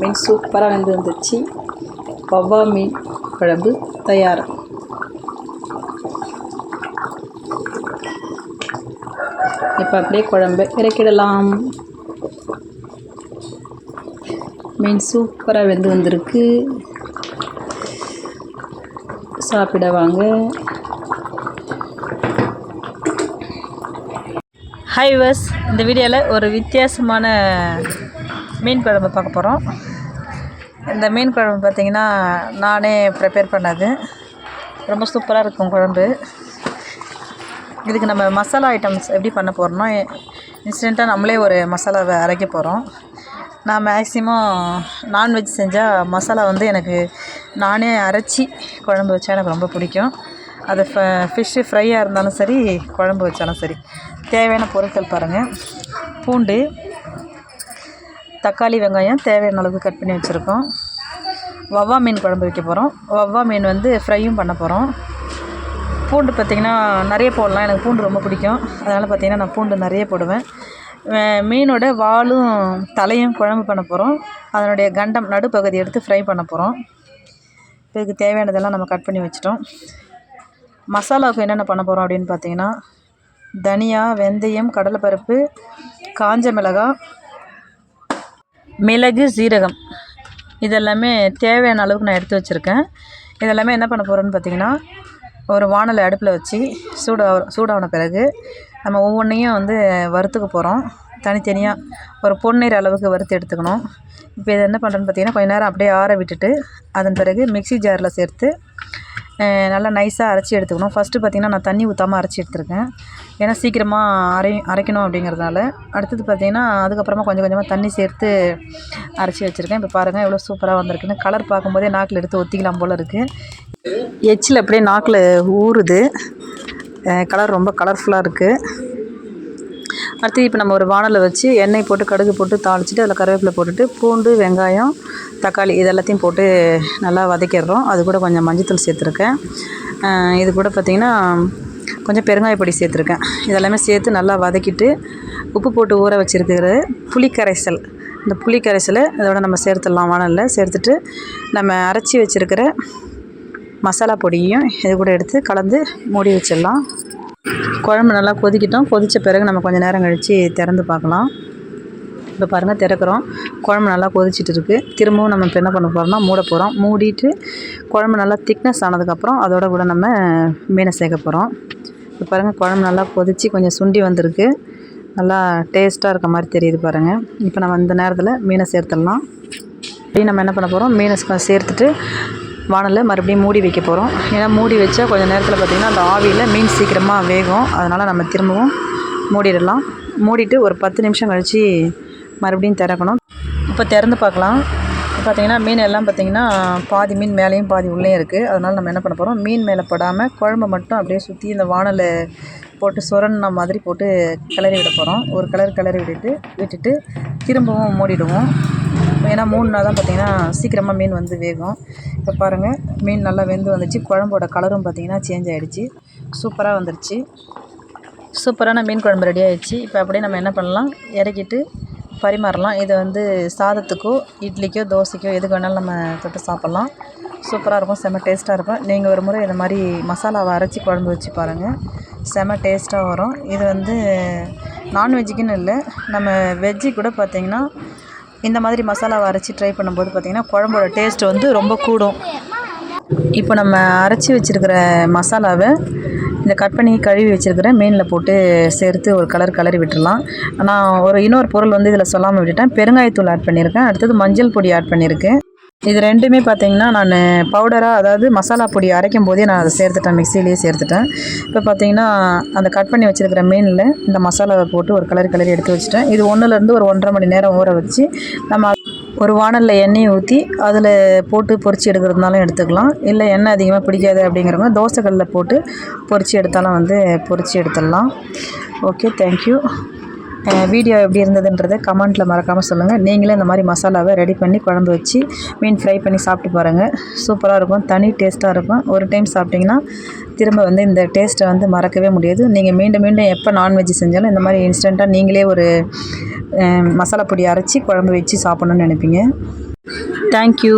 மீன் சூப்பராக வெந்து வந்துச்சு வவ்வா மீன் குழம்பு தயார். இப்போ அப்படியே குழம்பு இறக்கிடலாம். மீன் சூப்பராக வெந்து வந்திருக்கு. சாப்பிட வாங்க. ஹை வஸ் இந்த வீடியோவில் ஒரு வித்தியாசமான மீன் குழம்பு பார்க்க போகிறோம் இந்த மீன் குழம்பு பார்த்திங்கன்னா நானே ப்ரிப்பேர் பண்ணது. ரொம்ப சூப்பராக இருக்கும் குழம்பு. இதுக்கு நம்ம மசாலா ஐட்டம்ஸ் எப்படி பண்ண போகிறோம்னா இன்ஸ்டண்ட்டாக நம்மளே ஒரு மசாலாவை அரைக்க போகிறோம் நான் மேக்ஸிமம் நான்வெஜ் செஞ்சால் மசாலா வந்து எனக்கு நானே அரைச்சி குழம்பு வச்சா எனக்கு ரொம்ப பிடிக்கும். அது ஃப ஃபிஷ்ஷு ஃப்ரையாக இருந்தாலும் சரி குழம்பு வச்சாலும் சரி. தேவையான பொருட்கள் பாருங்கள் பூண்டு தக்காளி வெங்காயம் தேவையான அளவுக்கு கட் பண்ணி வச்சுருக்கோம். வவ்வா மீன் குழம்பு வைக்க போகிறோம் வவ்வா மீன் வந்து ஃப்ரையும் பண்ண போகிறோம் பூண்டு பார்த்திங்கன்னா நிறைய போடலாம். எனக்கு பூண்டு ரொம்ப பிடிக்கும். அதனால் பார்த்திங்கன்னா நான் பூண்டு நிறைய போடுவேன். மீனோட வாலும் தலையும் குழம்பு பண்ண போகிறோம் அதனுடைய கண்டம் நடுப்பகுதி எடுத்து ஃப்ரை பண்ண போகிறோம் இதுக்கு தேவையானதெல்லாம் நம்ம கட் பண்ணி வச்சிட்டோம். மசாலாவுக்கு என்னென்ன பண்ண போகிறோம் அப்படின்னு பார்த்தீங்கன்னா தனியா வெந்தயம் கடலைப்பருப்பு காஞ்ச மிளகாய் மிளகு சீரகம். இதெல்லாமே தேவையான அளவுக்கு நான் எடுத்து வச்சுருக்கேன். இதெல்லாமே என்ன பண்ண போகிறோன்னு பார்த்தீங்கன்னா ஒரு வானலை அடுப்பில் வச்சு சூடா சூடான பிறகு நம்ம ஒவ்வொன்றையும் வந்து வறுத்துக்க போகிறோம் தனித்தனியாக ஒரு பொன்னீர் அளவுக்கு வறுத்து எடுத்துக்கணும். இப்போ இதை என்ன பண்ணுறேன்னு பார்த்தீங்கன்னா கொஞ்ச நேரம் அப்படியே ஆற விட்டுட்டு அதன் பிறகு மிக்ஸி ஜாரில் சேர்த்து நல்லா நைஸாக அரைச்சி எடுத்துக்கணும். ஃபஸ்ட்டு பார்த்திங்கன்னா நான் தண்ணி ஊற்றாமல் அரைச்சி எடுத்துருக்கேன். ஏன்னா சீக்கிரமாக அரை அரைக்கணும் அப்படிங்கிறதுனால. அடுத்தது பார்த்திங்கன்னா அதுக்கப்புறமா கொஞ்சம் கொஞ்சமாக தண்ணி சேர்த்து அரைச்சி வச்சுருக்கேன். இப்போ பாருங்கள் எவ்வளோ சூப்பராக வந்திருக்குன்னு. கலர் பார்க்கும்போதே நாக்கில் எடுத்து ஒத்திக்கலாம் போல் இருக்குது எச்சில் அப்படியே நாக்கில் ஊறுது. கலர் ரொம்ப கலர்ஃபுல்லாக இருக்குது அடுத்து இப்போ நம்ம ஒரு வானலை வச்சு எண்ணெய் போட்டு கடுகு போட்டு தாளிச்சிட்டு அதில் கருவேப்பிலை போட்டுட்டு பூண்டு வெங்காயம் தக்காளி இது எல்லாத்தையும் போட்டு நல்லா வதக்கிடுறோம். அது கூட கொஞ்சம் மஞ்சத்தூள் சேர்த்துருக்கேன். இது கூட பார்த்திங்கன்னா கொஞ்சம் பெருங்காய பொடி சேர்த்துருக்கேன். இதெல்லாமே சேர்த்து நல்லா வதக்கிட்டு உப்பு போட்டு ஊற வச்சுருக்கிற புளி கரைசல் இந்த புளி கரைசலை இதோட நம்ம சேர்த்துடலாம் வானலில். சேர்த்துட்டு நம்ம அரைச்சி வச்சுருக்கிற மசாலா பொடியும் இது கூட எடுத்து கலந்து மூடி வச்சிடலாம். குழம்பு நல்லா கொதிக்கிட்டோம். கொதித்த பிறகு நம்ம கொஞ்சம் நேரம் கழித்து திறந்து பார்க்கலாம். இப்போ பாருங்கள் திறக்கிறோம். குழம்பு நல்லா கொதிச்சிட்டு இருக்குது திரும்பவும் நம்ம இப்போ என்ன பண்ண போகிறோம்னா மூட போகிறோம் மூடிட்டு குழம்பு நல்லா திக்னஸ் ஆனதுக்கப்புறம் அதோட கூட நம்ம மீனை சேர்க்க போகிறோம் இப்போ பாருங்கள் குழம்பு நல்லா கொதித்து கொஞ்சம் சுண்டி வந்திருக்கு. நல்லா டேஸ்ட்டாக இருக்க மாதிரி தெரியுது பாருங்கள் இப்போ நம்ம இந்த நேரத்தில் மீனை சேர்த்துடலாம். அப்படியே நம்ம என்ன பண்ண போகிறோம் மீனை சேர்த்துட்டு வானலை மறுபடியும் மூடி வைக்க போகிறோம் ஏன்னா மூடி வச்சா கொஞ்சம் நேரத்தில் பார்த்திங்கன்னா அந்த ஆவியில் மீன் சீக்கிரமாக வேகும். அதனால் நம்ம திரும்பவும் மூடிடலாம். மூடிட்டு ஒரு பத்து நிமிஷம் கழித்து மறுபடியும் திறக்கணும். இப்போ திறந்து பார்க்கலாம். பார்த்திங்கன்னா மீன் எல்லாம் பார்த்தீங்கன்னா பாதி மீன் மேலேயும் பாதி உள்ளேயும் இருக்குது அதனால் நம்ம என்ன பண்ண போகிறோம் மீன் மேலே படாமல் குழம்பு மட்டும் அப்படியே சுற்றி இந்த வானலை போட்டு சுரண்ண மாதிரி போட்டு கிளறி விட போகிறோம் ஒரு கலர் கிளறி விட்டுட்டு விட்டுட்டு திரும்பவும் மூடிடுவோம். ஏன்னா மூணு நாள் தான் பார்த்தீங்கன்னா சீக்கிரமாக மீன் வந்து வேகும். இப்போ பாருங்கள் மீன் நல்லா வெந்து வந்துச்சு. குழம்போட கலரும் பார்த்தீங்கன்னா சேஞ்ச் ஆகிடுச்சு சூப்பராக வந்துருச்சு. சூப்பரான மீன் குழம்பு ரெடி ஆகிடுச்சு இப்போ அப்படியே நம்ம என்ன பண்ணலாம்? இறக்கிட்டு பரிமாறலாம். இதை வந்து சாதத்துக்கோ இட்லிக்கோ தோசைக்கோ எதுக்கு வேணாலும் நம்ம தொட்டு சாப்பிட்லாம். சூப்பராக இருக்கும். செம்ம டேஸ்ட்டாக இருக்கும். நீங்கள் ஒரு முறை இந்த மாதிரி மசாலாவை அரைச்சி குழம்பு வச்சு பாருங்கள் செம்ம டேஸ்ட்டாக வரும். இது வந்து நான்வெஜ்ஜுக்குன்னு இல்லை. நம்ம வெஜ்ஜு கூட பார்த்திங்கன்னா இந்த மாதிரி மசாலாவை அரைச்சி ட்ரை பண்ணும்போது பார்த்திங்கன்னா குழம்போட டேஸ்ட் வந்து ரொம்ப கூடும். இப்போ நம்ம அரைச்சி வச்சுருக்கிற மசாலாவை இந்த கட் பண்ணி கழுவி வச்சுருக்கிற மீனில் போட்டு சேர்த்து ஒரு கலர் கலரி விட்டுடலாம் நான் ஒரு இன்னொரு பொருள் வந்து இதில் சொல்லாமல் விட்டுட்டேன். பெருங்காயத்தூள் ஆட் பண்ணியிருக்கேன். அடுத்தது மஞ்சள் பொடி ஆட் பண்ணியிருக்கேன். இது ரெண்டுமே பார்த்தீங்கன்னா நான் பவுடராக அதாவது மசாலா பொடி அரைக்கும் போதே நான் அதை சேர்த்துட்டேன் மிக்சிலேயே சேர்த்துட்டேன். இப்போ பார்த்தீங்கன்னா அந்த கட் பண்ணி வச்சுருக்கிற மீனில் இந்த மசாலாவை போட்டு ஒரு கலர் கலரி எடுத்து வச்சுட்டேன். இது ஒன்றுலேருந்து ஒரு ஒன்றரை மணி நேரம் ஊற வச்சு நம்ம ஒரு வானலில் எண்ணெயை ஊற்றி அதில் போட்டு பொரிச்சு எடுக்கிறதுனாலும் எடுத்துக்கலாம். இல்லை எண்ணெய் அதிகமாக பிடிக்காது அப்படிங்கிறவங்க தோசைக்கல்லில் போட்டு பொறிச்சு எடுத்தாலும் வந்து பொறிச்சு எடுத்துடலாம். ஓகே தேங்க்யூ வீடியோ எப்படி இருந்ததுன்றதை கமெண்ட்டில் மறக்காமல் சொல்லுங்கள் நீங்களே இந்த மாதிரி மசாலாவை ரெடி பண்ணி குழம்பு வச்சு மீன் ஃப்ரை பண்ணி சாப்பிட்டு பாருங்கள் சூப்பராக இருக்கும். தனி டேஸ்ட்டாக இருக்கும். ஒரு டைம் சாப்பிட்டிங்கன்னா திரும்ப வந்து இந்த டேஸ்ட்டை வந்து மறக்கவே முடியாது. நீங்கள் மீண்டும் மீண்டும் எப்போ நான்வெஜ் செஞ்சாலும் இந்த மாதிரி இன்ஸ்டண்ட்டாக நீங்களே ஒரு மசாலா பொடி அரைச்சி குழம்பு வச்சு சாப்பிட்ணுன்னு நினைப்பீங்க. தேங்க்யூ